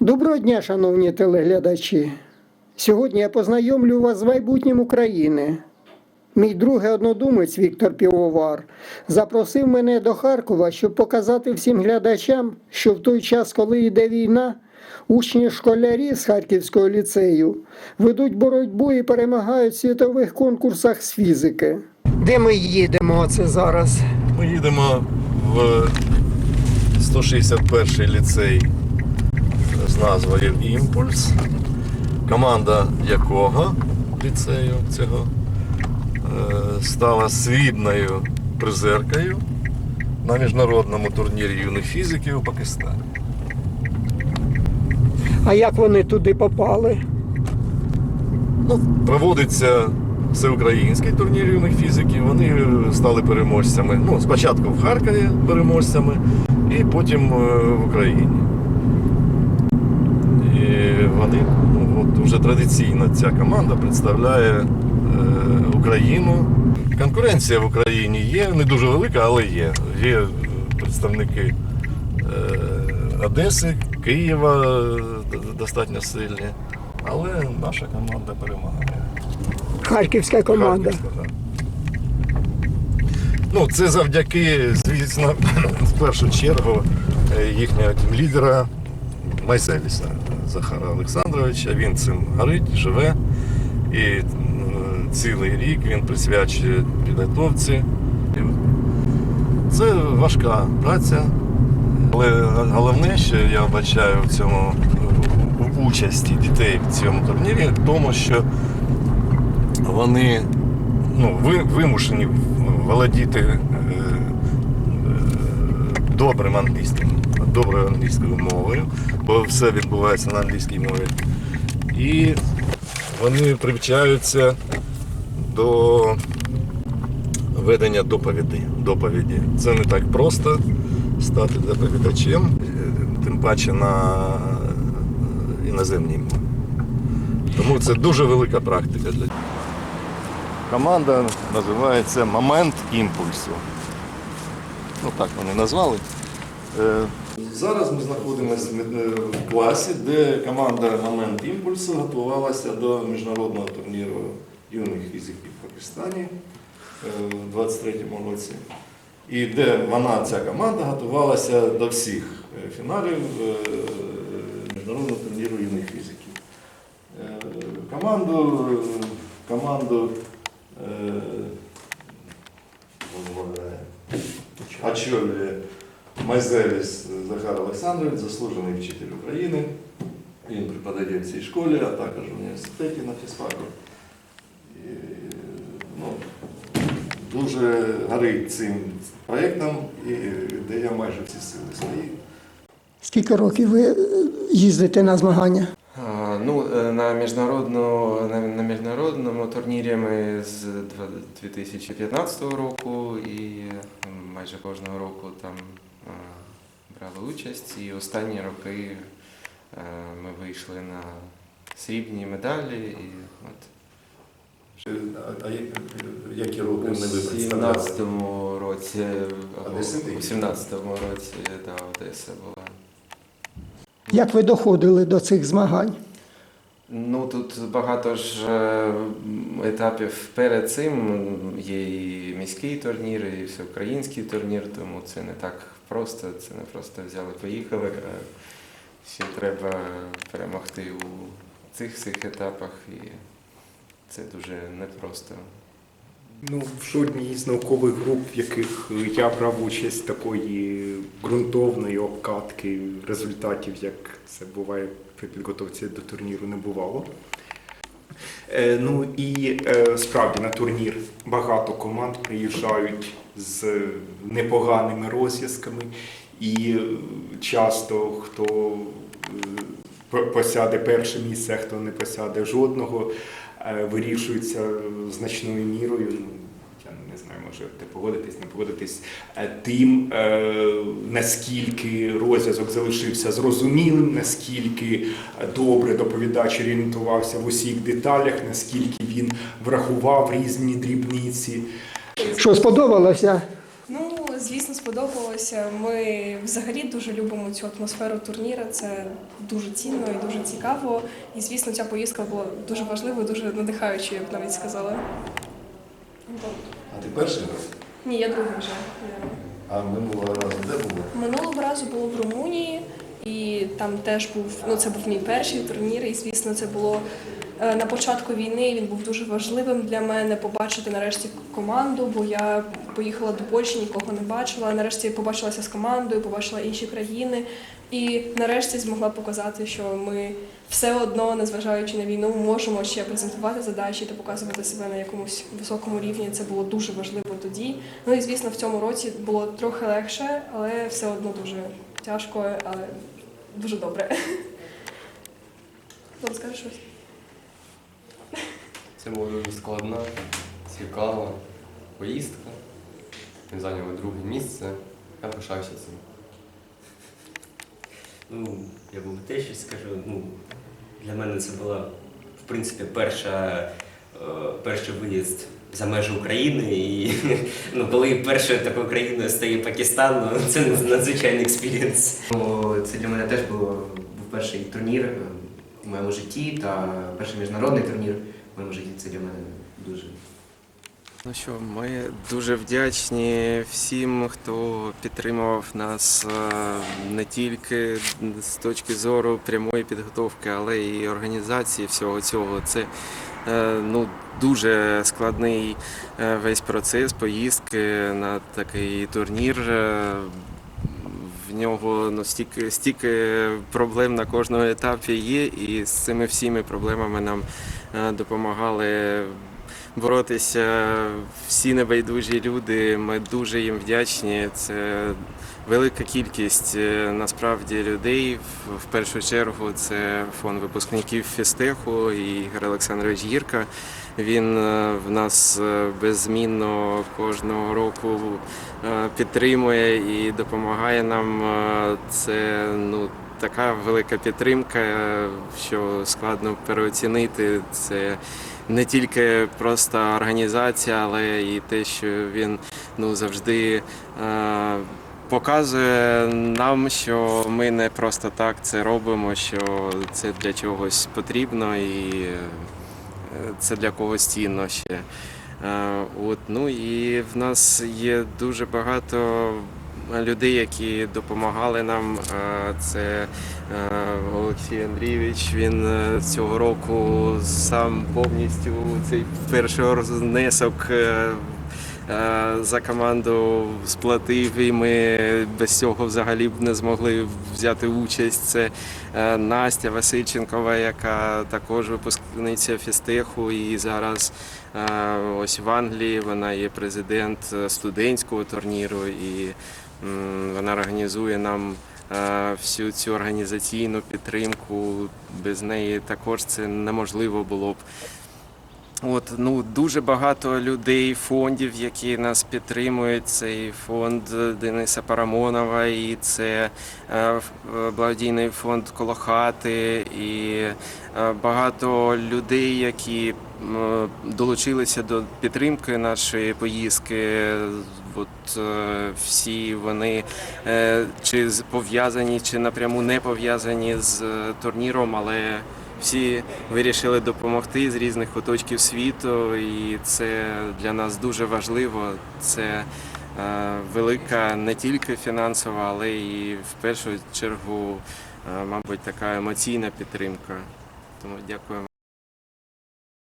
Доброго дня, шановні телеглядачі. Сьогодні я познайомлю вас з майбутнім України. Мій другий однодумець Віктор Півовар запросив мене до Харкова, щоб показати всім глядачам, що в той час, коли йде війна, учні школярі з Харківського ліцею ведуть боротьбу і перемагають в світових конкурсах з фізики. Де ми їдемо це зараз? Ми їдемо в 161 ліцей з назвою Імпульс, команда якого ліцею цього е, стала срібною призеркою на міжнародному турнірі юних фізиків у Пакистані. А як вони туди попали? Ну, проводиться всеукраїнський турнір юних фізиків. Вони стали переможцями. Ну, спочатку в Харкові переможцями, і потім е, в Україні. Вони ну, от вже традиційно ця команда представляє е, Україну. Конкуренція в Україні є, не дуже велика, але є. Є представники е, Одеси, Києва е, достатньо сильні. Але наша команда перемагає. Харківська команда. Харківська. Ну, це завдяки, звісно, в першу чергу їхнього лідера Майселіса Захара Олександровича. Він цим горить, живе. І е, цілий рік він присвячує підготовці. Це важка праця. Але головне, що я вбачаю в цьому в участі дітей в цьому турнірі, в тому, що вони ну, вимушені володіти добрим англійським, доброю англійською мовою, бо все відбувається на англійській мові. І вони привчаються до ведення доповіді. доповіді. Це не так просто стати доповідачем, е, тим паче на іноземній мові. Тому це дуже велика практика для Команда називається Момент імпульсу. Ну вони назвали. Е, Зараз ми знаходимося е, в класі, де команда Момент імпульсу готувалася до міжнародного турніру юних фізиків в Пакистані е, у 23-му році. І де вона, ця команда, готувалася до всіх е, фіналів е, міжнародного турніру юних фізиків. Е, Команду, е, команду е, очолює Майзеліс Захар Олександрович, заслужений вчитель України. Він преподає в цій школі, а також в університеті на фізфаку. Ну, дуже горить цим проєктом і дає майже всі сили свої. Скільки років ви е, їздите на змагання? Ну, е, на, міжнародну, на, на міжнародному турнірі ми з 2015 року і майже кожного року там е, брали участь. І останні роки е, ми вийшли на срібні медалі. І от А, а які роки у не ви представляли? 17-му році, або у 17-му році да, Одеса була. Як ви доходили до цих змагань? Ну тут багато ж е, етапів перед цим є і міський турнір, і всеукраїнський турнір, тому це не так просто. Це не просто взяли, поїхали. А ще треба перемогти у цих всіх етапах, і це дуже непросто. Ну, в жодній з наукових груп, в яких я брав участь такої ґрунтовної обкатки результатів, як це буває при підготовці до турніру, не бувало. Е, ну і е, справді на турнір багато команд приїжджають з непоганими розв'язками, і е, часто хто е, посяде перше місце, а хто не посяде жодного, е, вирішується значною мірою. Ну, я не знаю, можете погодитись, не погодитись, е, тим, е, наскільки розв'язок залишився зрозумілим, наскільки добре доповідач орієнтувався в усіх деталях, наскільки він врахував різні дрібниці. Що сподобалося? Сподобалося. Ми взагалі дуже любимо цю атмосферу турніра. Це дуже цінно і дуже цікаво. І звісно, ця поїздка була дуже важливою, дуже надихаючою, я б навіть сказала. А ти перший раз? Ні, я другий вже. А минулого разу де було? Минулого разу було в Румунії, і там теж був, ну це був мій перший турнір, і звісно, це було на початку війни. Він був дуже важливим для мене побачити нарешті команду, бо я поїхала до Польщі, нікого не бачила. Нарешті побачилася з командою, побачила інші країни. І нарешті змогла показати, що ми все одно, незважаючи на війну, можемо ще презентувати задачі та показувати себе на якомусь високому рівні. Це було дуже важливо тоді. Ну і звісно, в цьому році було трохи легше, але все одно дуже тяжко, але дуже добре. Хто скаже щось? Це була дуже складна, цікава поїздка. Ми зайняли друге місце. Я пишався цим. Ну, я був те щось скажу. Ну, для мене це була, в принципі, перша, е, перший виїзд за межі України. І ну, коли першою такою країною стає Пакистан, ну, це надзвичайний експірієнс. Ну, Це для мене теж було, був перший турнір е, в моєму житті та перший міжнародний турнір моєму житті. Це для мене дуже Ну що, ми дуже вдячні всім, хто підтримував нас е, не тільки з точки зору прямої підготовки, але й організації всього цього. Це е, ну, дуже складний е, весь процес поїздки на такий турнір. Нього ну, стільки, проблем на кожному етапі є, і з цими всіми проблемами нам е, допомагали боротися всі небайдужі люди. Ми дуже їм вдячні. Це велика кількість е, насправді людей. В- першу чергу це фонд випускників фістеху і Ігор Олександрович Гірка. Він е, в нас е, беззмінно кожного року е, підтримує і допомагає нам. Це ну. Така велика підтримка, що складно переоцінити. Це не тільки просто організація, але і те, що він ну, завжди показує нам, що ми не просто так це робимо, що це для чогось потрібно і це для когось цінно ще. Е, От, ну і в нас є дуже багато людей, які допомагали нам. Е, Це е, Олексій Андрійович. Він цього року сам повністю цей перший внесок за команду сплатив, і ми без цього взагалі б не змогли взяти участь. Це е, Настя Васильченкова, яка також випускниця фістеху і зараз е, ось в Англії вона є президент е, студентського турніру і вона організує нам е, всю цю організаційну підтримку. Без неї також це неможливо було б. От, ну, дуже багато людей, фондів, які нас підтримують. Це і фонд Дениса Парамонова, і це е, е, благодійний фонд Колохати, і е, багато людей, які долучилися до підтримки нашої поїздки. От е, всі вони е, чи пов'язані, чи напряму не пов'язані з е, турніром, але всі вирішили допомогти з різних куточків світу, і це для нас дуже важливо. Це е, велика не тільки фінансова, але і в першу чергу, е, мабуть, така емоційна підтримка. Тому дякуємо.